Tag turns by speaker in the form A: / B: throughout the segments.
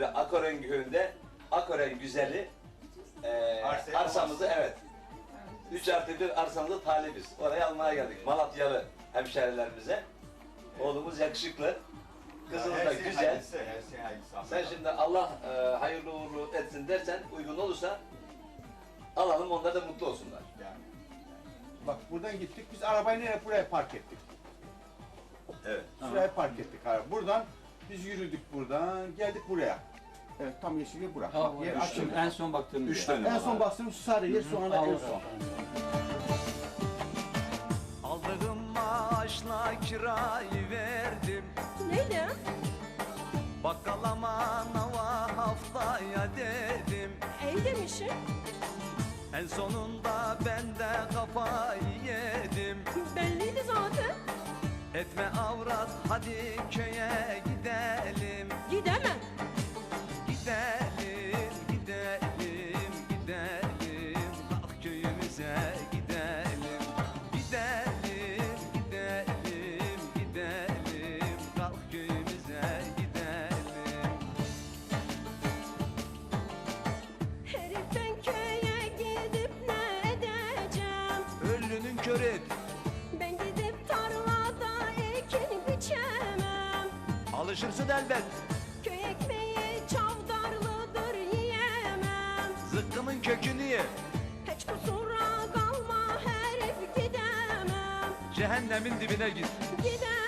A: biri Akoren köyünde Akoren güzeli e,
B: Arsaya
A: arsamızı evet 3 artı 1 arsamızı talibiz. Oraya almaya geldik. Malatyalı hemşerilerimize. Oğlumuz yakışıklı. Kızımız da
B: şey
A: güzel.
B: şey.
A: Sen şimdi Allah e, hayırlı uğurlu etsin dersen uygun olursa alalım onlar da mutlu olsunlar.
B: Yani.
C: Bak buradan gittik. Biz arabayı nereye buraya park ettik. Biz yürüdük buradan geldik buraya. Evet tam yeşillik bura.
D: Ha,
C: Bak, yer
D: üç
C: açıldı.
D: En son baktığımız
A: Üç
D: yer.
A: dönüm.
C: En son bastığımız sarı yer sonra en son.
E: Aldığım maaşla kirayı verdim
F: Neyle?
E: Bakkalama nava haftaya dedim
F: El demişim.
E: En sonunda ben de kafayı yedim
F: Belliydi zaten.
E: Etme avrat hadi köye gidelim gidelim Gidelim, gidelim, gidelim Kalk köyümüze gidelim
F: Heriften köye gidip ne edeceğim?
E: Ölünün kör et
F: Ben gidip tarlada ekin biçemem.
E: Alışırsın elbet Cehennemin dibine git.
F: Gidemem,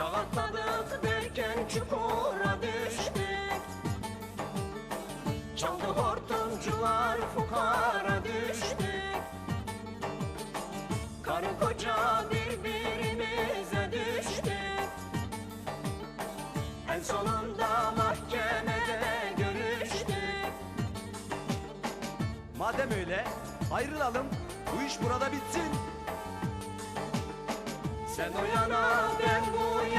F: Çalatladık derken çukura düştük. Çaldı hortumcular fukara düştük. Karı koca birbirimize düştük. En sonunda mahkemede görüştük.
E: Madem öyle ayrılalım. Bu iş burada bitsin
F: Sen o yana ben bu